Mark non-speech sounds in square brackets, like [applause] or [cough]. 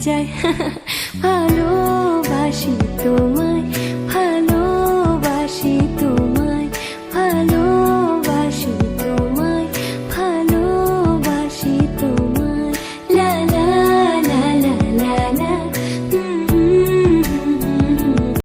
যায় [laughs] ভালোবাসি তোমায়।